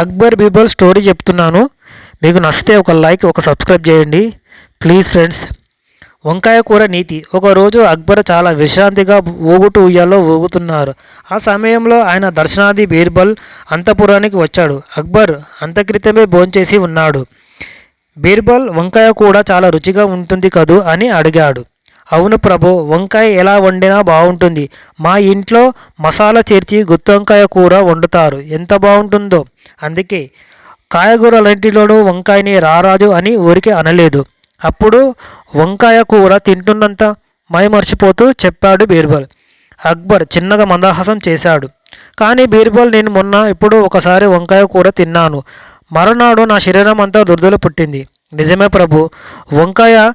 Akbar Birbal story చెప్తున్నాను. మీకు నచ్చితే ఒక లైక్ ఒక సబ్స్క్రైబ్ చేయండి. Please friends. వంకాయ కూర నీతి. ఒకరోజు అక్బర్ చాలా విశ్రాంతిగా ఊగుతూ ఉయ్యాలో ఊగుతున్నారు. ఆ సమయంలో ఆయన దర్శనాది బీర్బల్ అంతపురానికి వచ్చాడు. అక్బర్ అంతక్రితమే భోంచేసి ఉన్నాడు. బీర్బల్ వంకాయ కూడా చాలా రుచిగా ఉంటుంది కదూ? అని అడిగాడు. అవును ప్రభు వంకాయ ఎలా వండినా బాగుంటుంది. మా ఇంట్లో మసాలా చేర్చి గుత్తి వంకాయ కూర వండుతారు. ఎంత బాగుంటుందో. అందుకే కాయగూరలంటిలోనూ వంకాయని రారాజు అని ఊరికే అనలేదు. అప్పుడు వంకాయ కూర తింటున్నంత మైమర్చిపోతూ చెప్పాడు బీర్బల్. అక్బర్ చిన్నగా మందహాసం చేశాడు. కానీ బీర్బల్ నేను మొన్న ఇప్పుడు ఒకసారి వంకాయ కూర తిన్నాను. మరునాడు నా శరీరం అంతా దురదలు పుట్టింది. నిజమే ప్రభు వంకాయ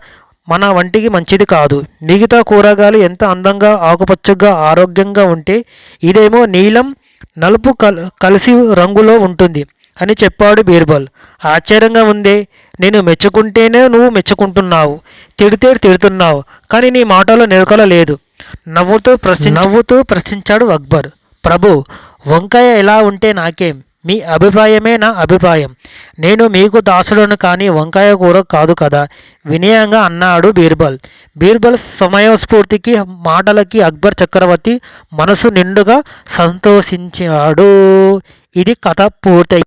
మన వంటికి మంచిది కాదు. మిగతా కూరగాయలు ఎంత అందంగా ఆకుపచ్చగా ఆరోగ్యంగా ఉంటే ఇదేమో నీలం నలుపు కల్ కలిసి రంగులో ఉంటుంది అని చెప్పాడు బీర్బల్. ఆశ్చర్యంగా ఉందే నేను మెచ్చుకుంటేనే నువ్వు మెచ్చుకుంటున్నావు. తిడితే తిడుతున్నావు కానీ నీ మాటలో నిలకల లేదు. నవ్వుతూ ప్రశ్న నవ్వుతూ ప్రశ్నించాడు అక్బర్. ప్రభు వంకాయ ఎలా ఉంటే నాకేం? మీ అభిప్రాయమే నా అభిప్రాయం. నేను మీకు దాసుడను కానీ వంకాయ కూర కాదు కదా? వినయంగా అన్నాడు బీర్బల్. బీర్బల్ సమయస్ఫూర్తికి మాటలకి అక్బర్ చక్రవర్తి మనసు నిండుగా సంతోషించాడు. ఇది కథ పూర్తయి